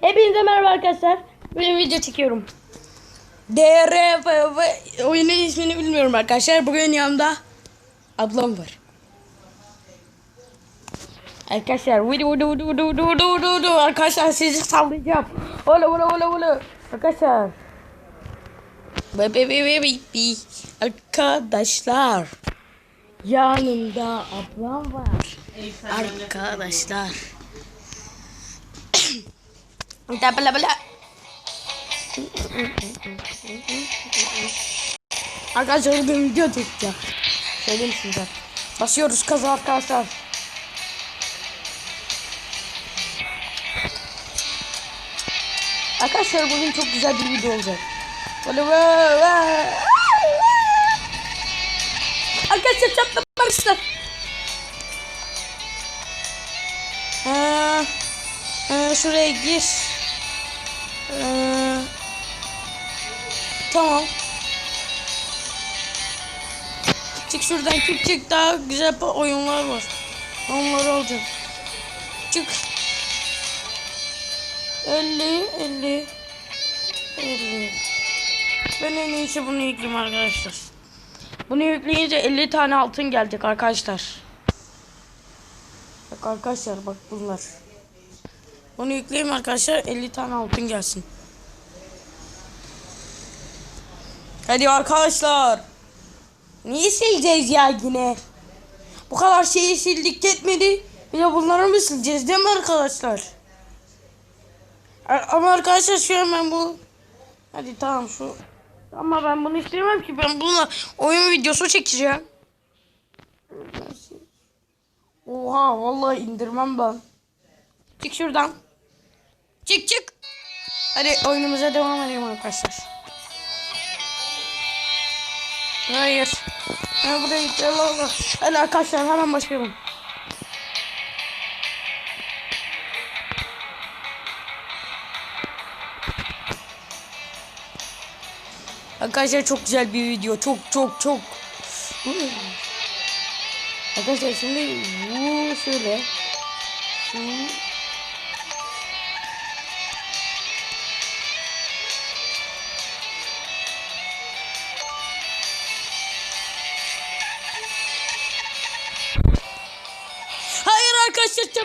Hepinize merhaba arkadaşlar. Bugün video çekiyorum. DRF oyunun ismini bilmiyorum arkadaşlar. Bugün yanımda ablam var. Arkadaşlar vudu vudu vudu vudu vudu arkadaşlar sizi sallayacağım. Ola ola ola ola arkadaşlar. Be be be be be. Arkadaşlar yanımda ablam var. Arkadaşlar. Bla bla bla. Arkadaşlar bugün video çekeceğim. Söyleyeyim size. Basıyoruz kaza arkadaşlar. Arkadaşlar bugün çok güzel bir video olacak. Böyle. Arkadaşlar çatlam arkadaşlar. Ee, ee, şuraya gir. Ee, tamam. Çık şuradan çık çık daha güzel oyunlar var. Onları alacağım. Çık. 50 50 50 Ben en iyisi bunu yükleyeyim arkadaşlar. Bunu yükleyince 50 tane altın gelecek arkadaşlar. Bak arkadaşlar bak bunlar. Bunu yükleyeyim arkadaşlar 50 tane altın gelsin. Hadi arkadaşlar. Niye sileceğiz ya yine? Bu kadar şeyi sildik yetmedi. Bir de bunları mı sileceğiz değil mi arkadaşlar? Ama arkadaşlar şu an ben bu... Hadi tamam şu... Ama ben bunu istemem ki. Ben bununla oyun videosu çekeceğim. Oha vallahi indirmem ben. Çık şuradan. Çık çık. Hadi oyunumuza devam edelim arkadaşlar. Hayır. Ben buraya gideceğim Allah. Hadi arkadaşlar hemen başlayalım. Arkadaşlar çok güzel bir video. Çok çok çok. Arkadaşlar şimdi bu şöyle. Şu.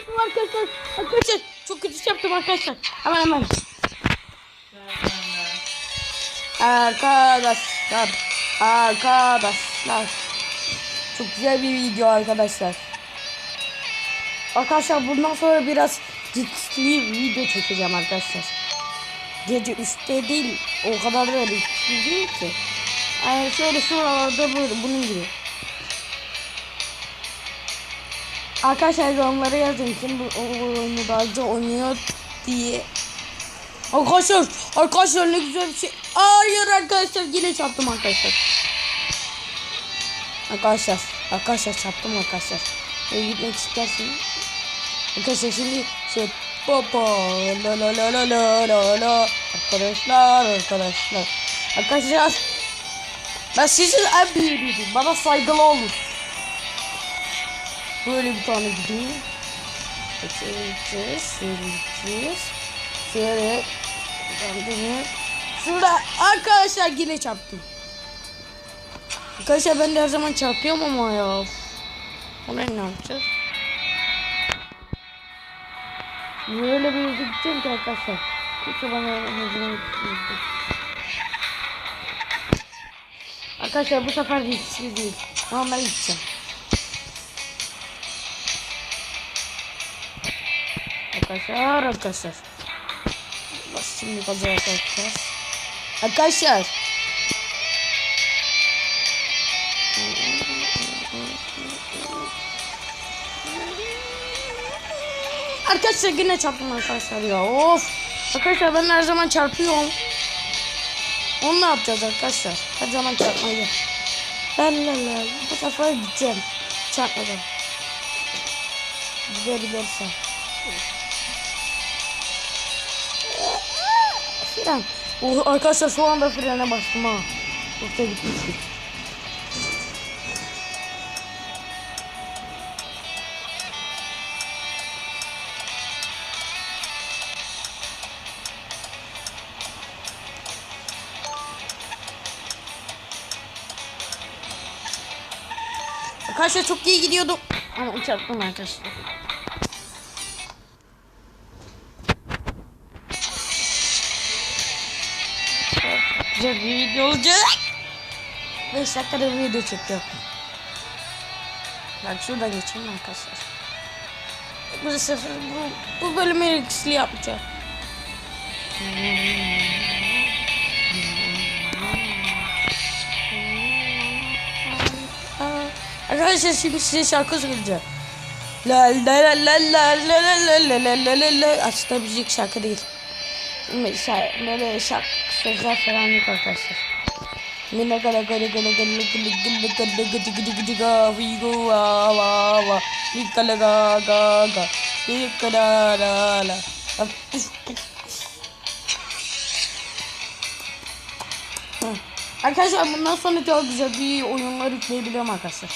Çarptım arkadaşlar. Arkadaşlar çok kötü çarptım arkadaşlar. Hemen hemen. Arkadaşlar. Arkadaşlar. Çok güzel bir video arkadaşlar. Arkadaşlar bundan sonra biraz ciddi video çekeceğim arkadaşlar. Gece 3'te değil o kadar da ciddi değil ki. Yani şöyle şuralarda böyle bunun gibi. Arkadaşlar yorumlara yazın kim bu oyunu daha önce oynuyor diye. Arkadaşlar, arkadaşlar ne güzel bir şey. Hayır arkadaşlar yine çarptım arkadaşlar. Arkadaşlar, arkadaşlar çarptım arkadaşlar. Eve gitmek istersin. Arkadaşlar şimdi şey Popo la la la la la la la Arkadaşlar arkadaşlar Arkadaşlar Ben sizin en büyüğünüzüm Bana saygılı olun Böyle bir tane gideyim Şöyle gideceğiz Şöyle gideceğiz Şöyle Şöyle Şurada arkadaşlar yine çarptım Arkadaşlar ben de her zaman çarpıyorum ama ya Ona ne yapacağız Böyle bir yere gideceğim ki arkadaşlar. Kimse bana hızına gitmeyecek. Arkadaşlar bu sefer riskli değil. Normal gideceğim. Arkadaşlar arkadaşlar. Bak şimdi gaza yapacağız. Arkadaşlar. Arkadaşlar yine çarptım arkadaşlar ya. Of. Arkadaşlar ben her zaman çarpıyorum. Onu ne yapacağız arkadaşlar? Her zaman çarpmayı. La la la. Bu sefer gideceğim. Çarpmadan. Gidebilirsen. fren. Oh, arkadaşlar şu anda frene bastım ha. Yoksa gitmiştik. Arkadaşlar çok iyi gidiyordum. Ama çarptım arkadaşlar. Bir video olacak. 5 dakikada bir video çekiyor. Bak şuradan geçeyim arkadaşlar. Bu sefer bu, bu bölümü riskli yapacağım. Arkadaşlar şimdi size şarkı söyleyeceğim. La la la la la la la la la la la la Aslında müzik şarkı değil. Böyle şarkı Sözler falan arkadaşlar. Lina gala gala gala gala gala gala gala gıcı gıcı gıcı ga figo va va va Nikala ga ga ga Nikala la Arkadaşlar bundan sonra çok güzel bir oyunlar yükleyebiliyorum arkadaşlar.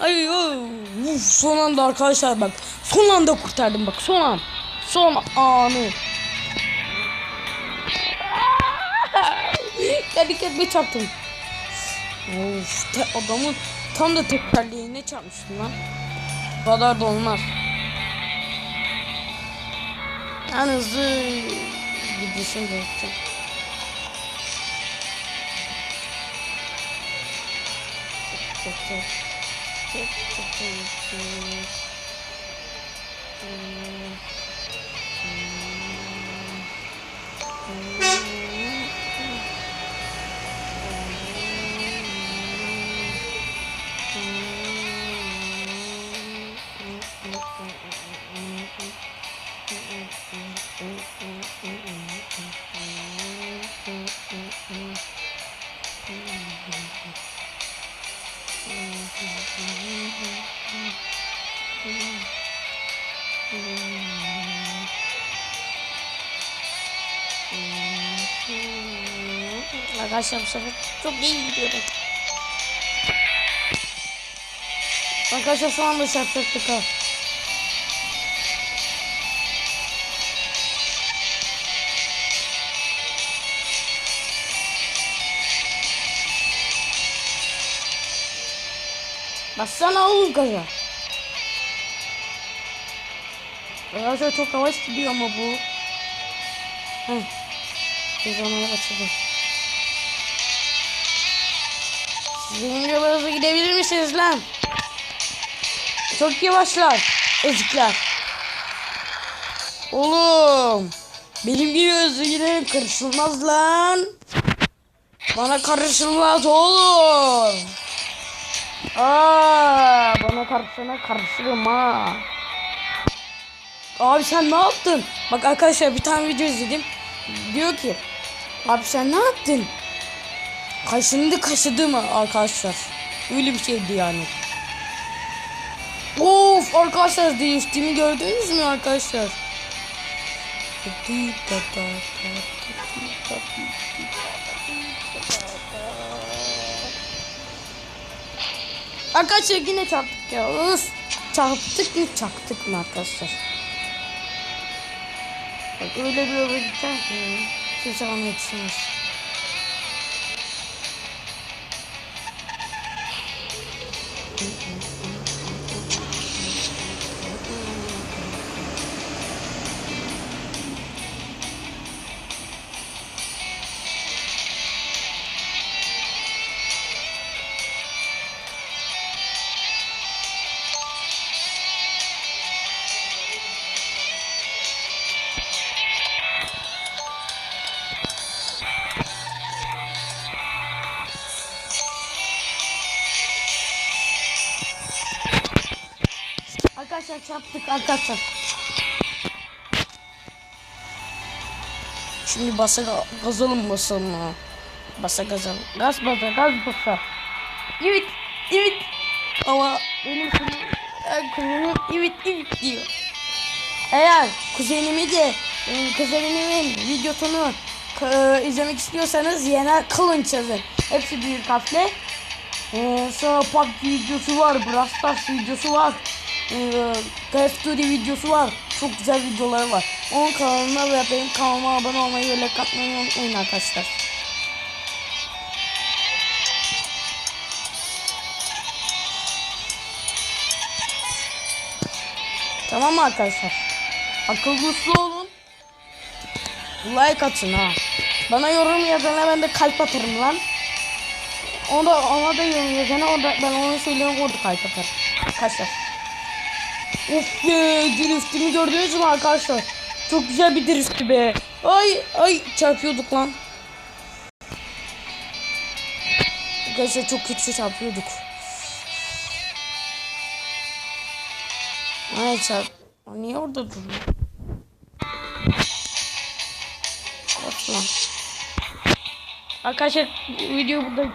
Ay uf, son anda arkadaşlar bak son anda kurtardım bak son an son anı. Kendi kendime çarptım. Of te, adamın tam da tekerleğine çarpmıştım lan. Bu kadar da olmaz. En hızlı gidişim gerekecek. Hmm. Arkadaşlar bu sefer çok iyi gidiyorum. Arkadaşlar şu anda çarpacaktık ha. Bassana oğlum gaza. Arkadaşlar çok yavaş gidiyor ama bu. Heh. Cezamaya açıldı. Sizin gibi hızlı gidebilir misiniz lan? Çok yavaşlar. Ezikler. Oğlum. Benim gibi hızlı giden karışılmaz lan. Bana karışılmaz oğlum. Aa, bana karışana karışırım ha. Abi sen ne yaptın? Bak arkadaşlar bir tane video izledim. Diyor ki abi sen ne yaptın? Kaşındı kaşıdı mı arkadaşlar? Öyle bir şeydi yani. Of arkadaşlar değiştiğimi gördünüz mü arkadaşlar? Arkadaşlar yine çarptık ya. Üf. Çarptık mı çaktık mı arkadaşlar? Bak öyle bir yolda gideceğim ki kimse bana yetişemez. Arkadaşlar. Şimdi basa ga- gazalım basalım ha. Basa gazalım. Gaz basa gaz basa. Evet evet. Ama benim kuzenim, evet evet diyor. Eğer kuzenimi de kuzenimin videosunu e, izlemek istiyorsanız Yener Kılınç yazın. Hepsi büyük harfle. Ee, sonra PUBG videosu var, Brawl Stars videosu var, ee, Call videosu var. Çok güzel videoları var. Onun kanalına ve benim kanalıma abone olmayı ve like atmayı unutmayın arkadaşlar. Tamam mı arkadaşlar? Akıllı olun. Like atın ha. Bana yorum yazana ben de kalp atarım lan. Ona da, ona da yorum yazana o da, ben onu söylüyorum orada kalp atarım. Arkadaşlar. Of be driftimi gördünüz mü arkadaşlar? Çok güzel bir driftti be. Ay ay çarpıyorduk lan. Arkadaşlar çok kötü çarpıyorduk. Ay çarp. Niye orada duruyor? Lan. Arkadaşlar video burada